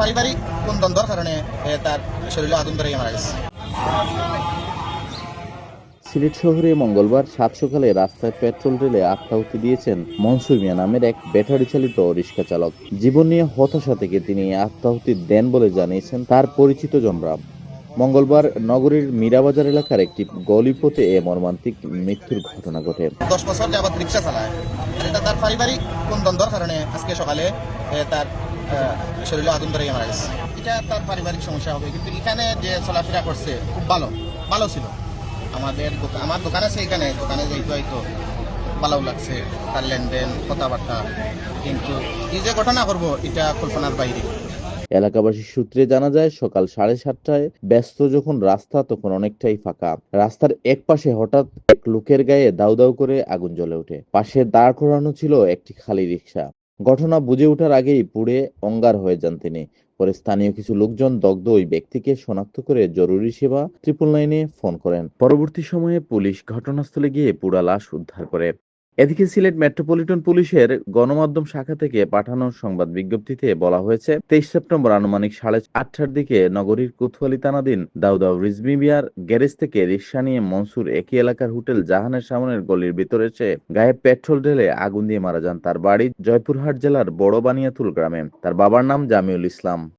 পারিবারিক কোন দ্বন্দ্বর কারণে তার শরীরে আগুন ধরে মারা গেছে। সিলেট শহরে মঙ্গলবার সাত সকালে রাস্তায় পেট্রোল ঢেলে আত্মাহুতি দিয়েছেন মনসুর মিয়া নামের এক ব্যাটারি চালিত রিক্সা চালক। জীবন নিয়ে হতাশা থেকে তিনি আত্মাহুতি দেন বলে জানিয়েছেন তার পরিচিত জনরা। মঙ্গলবার নগরীর মীরাবাজার এলাকার একটি গলিপথে এ মর্মান্তিক মৃত্যুর ঘটনা ঘটে। দশ বছর যাবত রিক্সা চালায়। এটা তার পারিবারিক কোন দ্বন্দ্বর কারণে আজকে সকালে তার শরীরে আগুন ধরে মারা গেছে। এটা তার পারিবারিক সমস্যা হবে। কিন্তু এখানে যে চলাফেরা করছে, খুব ভালো। ভালো ছিল। আমাদের আমার দোকান আছে এখানে। দোকানে যাইতে হয়তো ভালো লাগছে। তার লেনদেন, কথাবার্তা। কিন্তু এই যে ঘটনা করব এটা কল্পনার বাইরে। এলাকাবাসীর সূত্রে জানা যায়, সকাল সাড়ে সাতটায় ব্যস্ত যখন রাস্তা, তখন অনেকটাই ফাঁকা। রাস্তার এক পাশে হঠাৎ এক লোকের গায়ে দাউ দাউ করে আগুন জ্বলে ওঠে। পাশে দাঁড় করানো ছিল একটি খালি রিক্সা ঘটনা বুঝে ওঠার আগেই পুড়ে অঙ্গার হয়ে যান তিনি। পরে স্থানীয় কিছু লোকজন দগ্ধ ওই ব্যক্তিকে শনাক্ত করে জরুরি সেবা ট্রিপল নাইনে ফোন করেন। পরবর্তী সময়ে পুলিশ ঘটনাস্থলে গিয়ে পুরা লাশ উদ্ধার করে। এদিকে সিলেট মেট্রোপলিটন পুলিশের গণমাধ্যম শাখা থেকে পাঠানো সংবাদ বিজ্ঞপ্তিতে বলা হয়েছে, তেইশ সেপ্টেম্বর আনুমানিক সাড়ে আটটার দিকে নগরীর কোতোয়ালি থানাধীন দাউদাউ রিজবি বিয়ার গ্যারেজ থেকে রিক্সা নিয়ে মনসুর একই এলাকার হোটেল জাহানের সামনের গলির ভিতরে এসে গায়ে পেট্রোল ঢেলে আগুন দিয়ে মারা যান তার বাড়ি জয়পুরহাট জেলার বড় বানিয়াতুল গ্রামে। তার বাবার নাম জামিউল ইসলাম।